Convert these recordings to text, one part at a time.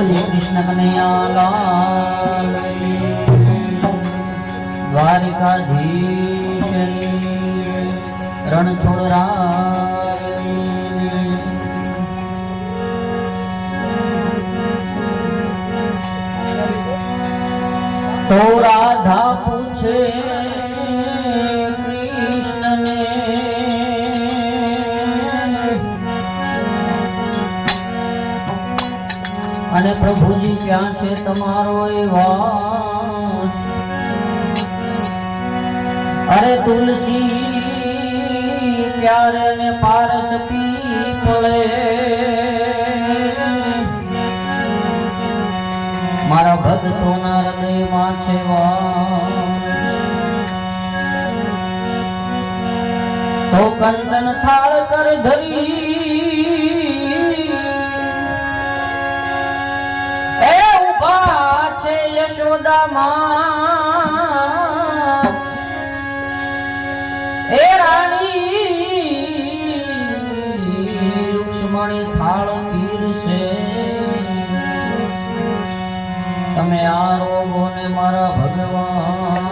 બોલી કૃષ્ણ કનૈયા લાલ દ્વારિકાધીશની રણછોડ રાય તો રાધા પૂછે અને પ્રભુજી ક્યાં છે તમારો એ વાસ? અરે તુલસી પ્યારે ને પારસ પીપળે મારા ભક્તોના હૃદયમાં છે તો કંચન થાળ કર ધરી. યશોદામાં પીરશે. તમે આ રોગોને મારા ભગવાન.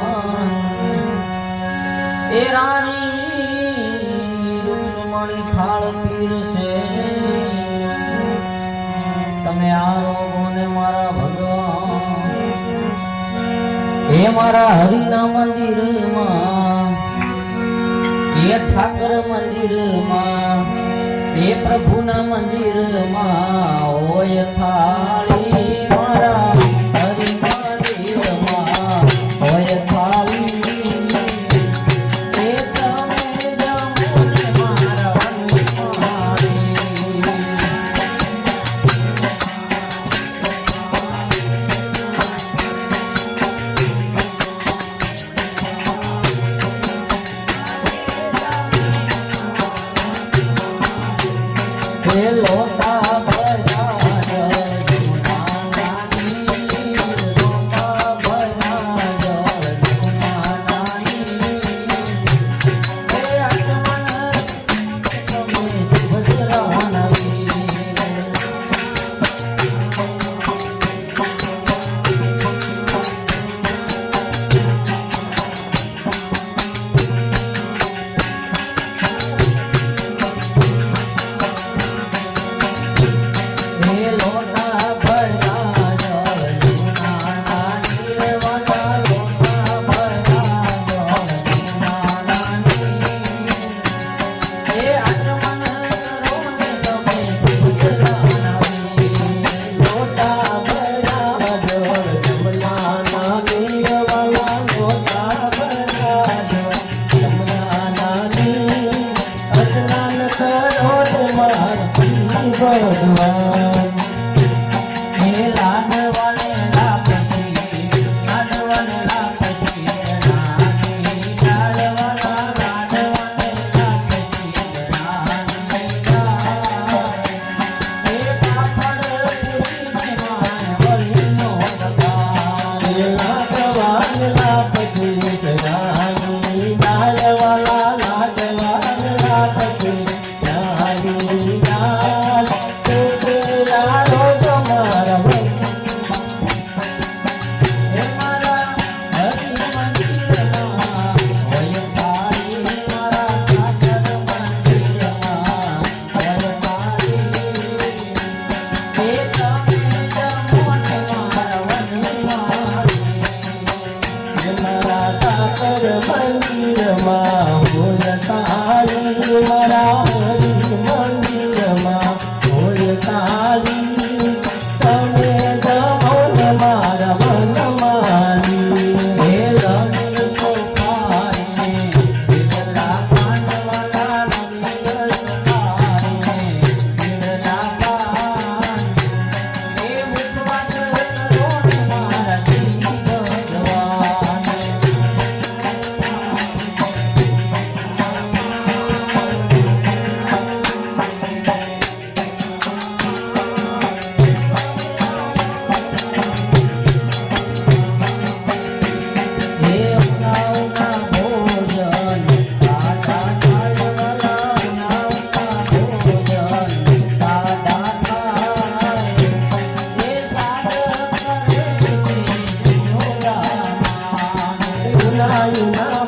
એ રાણી, રૂક્ષ્મણી થાળ પીરશે. તમે આ રોગોને મારા ભગવાન. હે મારા હરિના મંદિરમાં હે ઠાકર મંદિરમાં હે પ્રભુના મંદિરમાં હોય થાળી Marina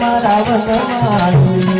મારા હોય મારી